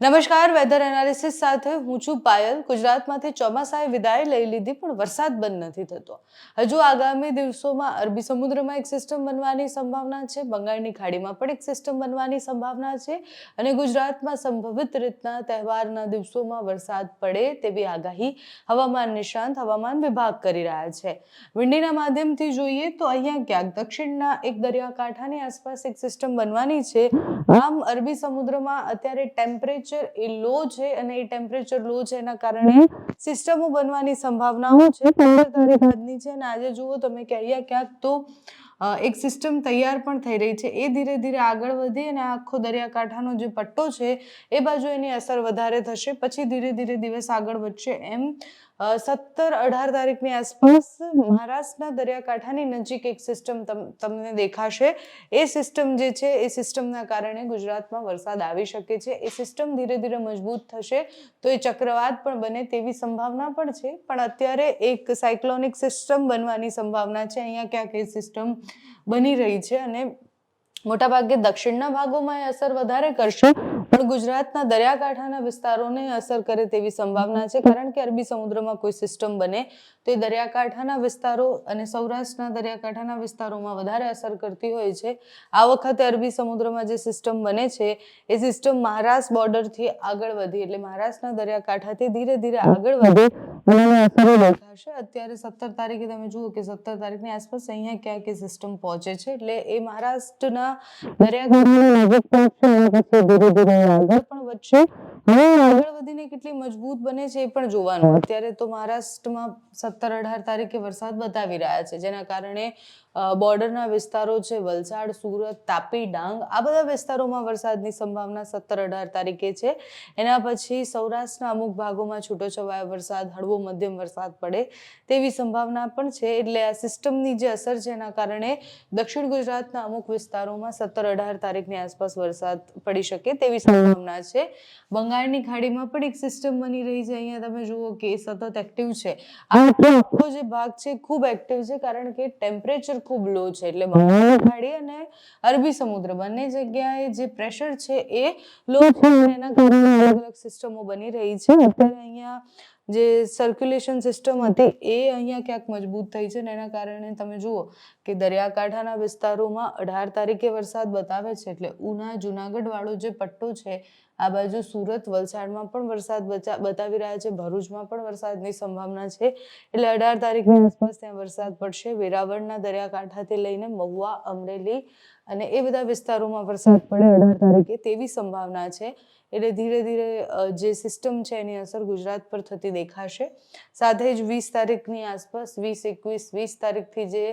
નમસ્કાર weather analysis સાથે હું છું પાયલ. ગુજરાતમાંથી ચોમાસાએ વિદાય લઈ લીધી, પણ વરસાદ બંધ નથી થતો. હજુ આગામી દિવસોમાં અરબી સમુદ્રમાં એક સિસ્ટમ બનવાની સંભાવના છે. બંગાળની ખાડીમાં પણ એક સિસ્ટમ બનવાની સંભાવના છે. અને ગુજરાતમાં સંભવિત રીતના તહેવારના દિવસોમાં વરસાદ પડે તેવી આગાહી હવામાન નિષ્ણાંત હવામાન વિભાગ કરી રહ્યા છે. વિંડીના માધ્યમથી જોઈએ તો અહીંયા ક્યાંક દક્ષિણના એક દરિયાકાંઠાની આસપાસ એક સિસ્ટમ બનવાની છે. આમ અરબી સમુદ્રમાં અત્યારે ટેમ્પરેચર એ લો છે અને એ ટેમ્પરેચર લો છે એના કારણે સિસ્ટમો બનવાની સંભાવનાઓ છે. પંદર તારીખ આજની છે અને આજે જુઓ તમે કે અહીંયા ક્યાંક તો એક સિસ્ટમ તૈયાર પણ થઈ રહી છે. એ ધીરે ધીરે આગળ વધી અને આખો દરિયાકાંઠાનો જે પટ્ટો છે એ બાજુ એની અસર વધારે થશે. પછી ધીરે ધીરે દિવસ આગળ વધશે એમ સત્તર અઢાર તારીખની આસપાસ મહારાષ્ટ્રના દરિયાકાંઠાની નજીક એક સિસ્ટમ તમને દેખાશે. એ સિસ્ટમ જે છે, એ સિસ્ટમના કારણે ગુજરાતમાં વરસાદ આવી શકે છે. એ સિસ્ટમ ધીરે ધીરે મજબૂત થશે. તો એ ચક્રવાત પણ બને તેવી સંભાવના પણ છે. પણ અત્યારે એક સાયક્લોનિક સિસ્ટમ બનવાની સંભાવના છે. અહીંયા ક્યાંક એ સિસ્ટમ બની રહી છે અને મોટાભાગે દક્ષિણના ભાગોમાં એ અસર વધારે કરશે, પણ ગુજરાતના દરિયાકાંઠાના વિસ્તારોને અસર કરે તેવી સંભાવના છે. કારણ કે અરબી સમુદ્રમાં કોઈ સિસ્ટમ બને, તો એ દરિયાકાંઠાના વિસ્તારો અને સૌરાષ્ટ્રના દરિયાકાંઠાના વિસ્તારોમાં વધારે અસર કરતી હોય છે. આ વખતે અરબી સમુદ્રમાં જે સિસ્ટમ બને છે, એ સિસ્ટમ મહારાષ્ટ્ર બોર્ડરથી આગળ વધી, એટલે મહારાષ્ટ્રના દરિયાકાંઠાથી ધીરે ધીરે આગળ વધે. અને અસરો દેખાશે અત્યારે સત્તર તારીખે તમે જુઓ કે સત્તર તારીખની આસપાસ અહીંયા ક્યાંક એ સિસ્ટમ પહોંચે છે. એટલે એ મહારાષ્ટ્રના દરિયાકાંઠાની નજીક પહોંચશે અને પછી ધીરે ધીરે આગળ પણ વધશે. હવે આગળ વધીને કેટલી મજબૂત બને છે એ પણ જોવાનું. અત્યારે તો મહારાષ્ટ્રમાં સત્તર અઢાર તારીખે વરસાદ બતાવી રહ્યા છે જેના કારણે બોર્ડરના વિસ્તારો છે, વલસાડ, સુરત, તાપી, ડાંગ, આ બધા વિસ્તારોમાં વરસાદની સંભાવના સત્તર અઢાર તારીખે છે. એના પછી સૌરાષ્ટ્રના અમુક ભાગોમાં છૂટોછવાયો વરસાદ, હળવો મધ્યમ વરસાદ પડે તેવી સંભાવના પણ છે. એટલે આ સિસ્ટમની જે અસર છે એના કારણે દક્ષિણ ગુજરાતના અમુક વિસ્તારોમાં સત્તર અઢાર તારીખની આસપાસ વરસાદ પડી શકે તેવી સંભાવના છે. બંગાળની ખાડીમાં પણ એક સિસ્ટમ બની રહી છે. અહીંયા તમે જુઓ કે સતત એક્ટિવ છે. આખો જે ભાગ છે ખૂબ એક્ટિવ છે, કારણ કે ટેમ્પરેચર ખૂબ લો છે એટલે બંગાળની ખાડી અને અરબી સમુદ્ર, બંને જગ્યાએ જે પ્રેશર છે એ લો છે એના કારણે અલગ અલગ સિસ્ટમો બની રહી છે. અત્યારે અહીંયા જે સર્ક્યુલેશન સિસ્ટમ હતી એ અહીંયા ક્યાંક મજબૂત થઈ છે ને એના કારણે તમે જુઓ કે દરિયાકાંઠાના વિસ્તારોમાં અઢાર તારીખે વરસાદ બતાવે છે એટલે ઉના જુનાગઢ વાળો જે પટ્ટો છે આ બાજુ સુરત વલસાડમાં પણ વરસાદ બતાવી રહ્યા છે. ભરૂચમાં પણ વરસાદની સંભાવના છે. એટલે અઢાર તારીખની આસપાસ ત્યાં વરસાદ પડશે. વેરાવળના દરિયાકાંઠાથી લઈને મહુવા અમરેલી અને એ બધા વિસ્તારોમાં વરસાદ પડે અઢાર તારીખે. તેવી સંભાવના છે. એટલે ધીરે ધીરે જે સિસ્ટમ છે એની અસર ગુજરાત પર થતી દેખાશે. સાથે જ વીસ તારીખની આસપાસ વીસ એકવીસ વીસ તારીખથી જે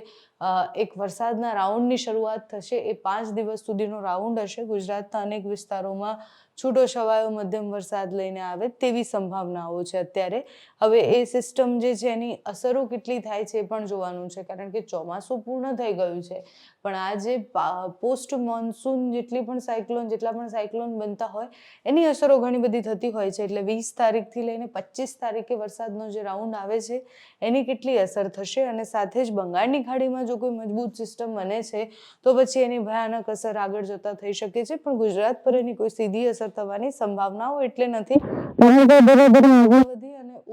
એક વરસાદના રાઉન્ડની શરૂઆત થશે એ પાંચ દિવસ સુધીનો રાઉન્ડ હશે. ગુજરાતના અનેક વિસ્તારોમાં છૂટો છવાયો મધ્યમ વરસાદ લઈને આવે તેવી સંભાવનાઓ છે અત્યારે. હવે એ સિસ્ટમ જે છે એની અસરો કેટલી થાય છે એ પણ જોવાનું છે. કારણ કે ચોમાસું પૂર્ણ થઈ ગયું છે. પણ આ જે પોસ્ટ મોન્સૂન જેટલી પણ સાયક્લોન જેટલા પણ સાયક્લોન બનતા હોય, એની અસરો ઘણી બધી થતી હોય છે. એટલે વીસ તારીખથી લઈને પચીસ તારીખે વરસાદનો જે રાઉન્ડ આવે છે, એની કેટલી અસર થશે? અને સાથે જ બંગાળની ખાડીમાં જો કોઈ મજબૂત સિસ્ટમ બને છે, તો પછી એની ભયાનક અસર આગળ જતા થઈ શકે છે. પણ ગુજરાત પર એની કોઈ સીધી અસર થવાની સંભાવનાઓ એટલે નથી. કારણ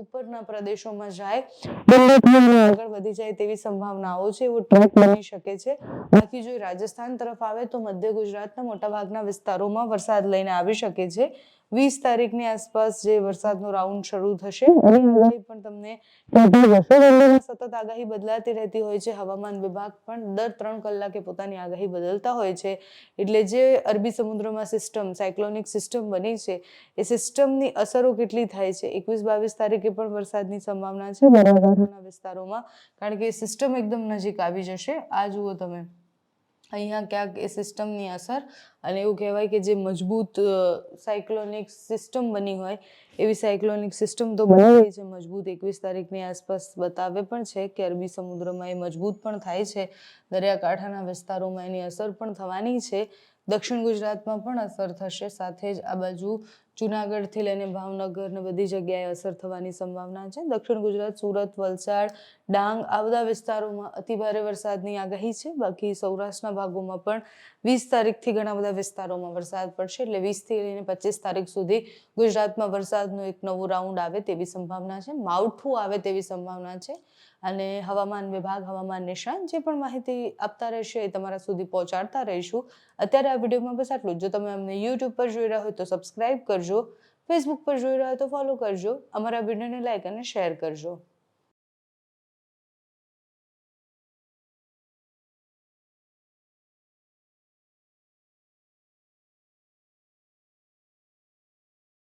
ઉપરના પ્રદેશોમાં જાય આગળ વધી જાય તેવી સંભાવનાઓ છે એવો ટ્રેક બની શકે છે. બાકી જો રાજસ્થાન તરફ આવે તો મધ્ય ગુજરાતના મોટાભાગના વિસ્તારોમાં વરસાદ લઈને આવી શકે છે. વીસ તારીખની આસપાસ જે વરસાદનો રાઉન્ડ શરૂ થશે એની આગાહી પણ તમને સતત આગાહી બદલાતી રહેતી હોય છે. હવામાન વિભાગ પણ દર ત્રણ કલાકે પોતાની આગાહી બદલતા હોય છે. એટલે જે અરબી સમુદ્રમાં સિસ્ટમ સાયક્લોનિક સિસ્ટમ બની છે એ સિસ્ટમની અસરો કેટલી થાય છે? એકવીસ બાવીસ તારીખે પણ વરસાદની સંભાવના છે વિસ્તારોમાં. કારણ કે સિસ્ટમ એકદમ નજીક આવી જશે. આ જુઓ તમે. અહીંયા ક્યાંક એ સિસ્ટમની અસર અને એવું કહેવાય કે જે મજબૂત સાયક્લોનિક સિસ્ટમ બની હોય એવી સાયક્લોનિક સિસ્ટમ તો બની રહી છે. મજબૂત એકવીસ તારીખની આસપાસ બતાવે પણ છે. કે અરબી સમુદ્રમાં એ મજબૂત પણ થાય છે. દરિયાકાંઠાના વિસ્તારોમાં એની અસર પણ થવાની છે. દક્ષિણ ગુજરાતમાં પણ અસર થશે. સાથે જ આ બાજુ જુનાગઢથી લઈને ભાવનગર ને બધી જગ્યાએ અસર થવાની સંભાવના છે. દક્ષિણ ગુજરાત, સુરત, વલસાડ, ડાંગ આ બધા વિસ્તારોમાં અતિભારે વરસાદની આગાહી છે. બાકી સૌરાષ્ટ્રના ભાગોમાં પણ વીસ તારીખથી ઘણા બધા વિસ્તારોમાં વરસાદ પડશે. એટલે વીસથી લઈને પચીસ તારીખ સુધી ગુજરાતમાં વરસાદનો એક નવો રાઉન્ડ આવે તેવી સંભાવના છે. માવઠું આવે તેવી સંભાવના છે. અને હવામાન વિભાગ, હવામાન નિષ્ણાંત જે પણ માહિતી આપતા રહેશે એ તમારા સુધી પહોંચાડતા રહીશું. અત્યારે આ વિડીયોમાં બસ આટલું જ. જો તમે અમને યુટ્યુબ પર જોઈ રહ્યા હોય તો સબસ્ક્રાઇબ કરજો. ફેસબુક પર જોઈ રહ્યા તો ફોલો કરજો. અમારા વિડીયોને લાઈક અને શેર કરજો.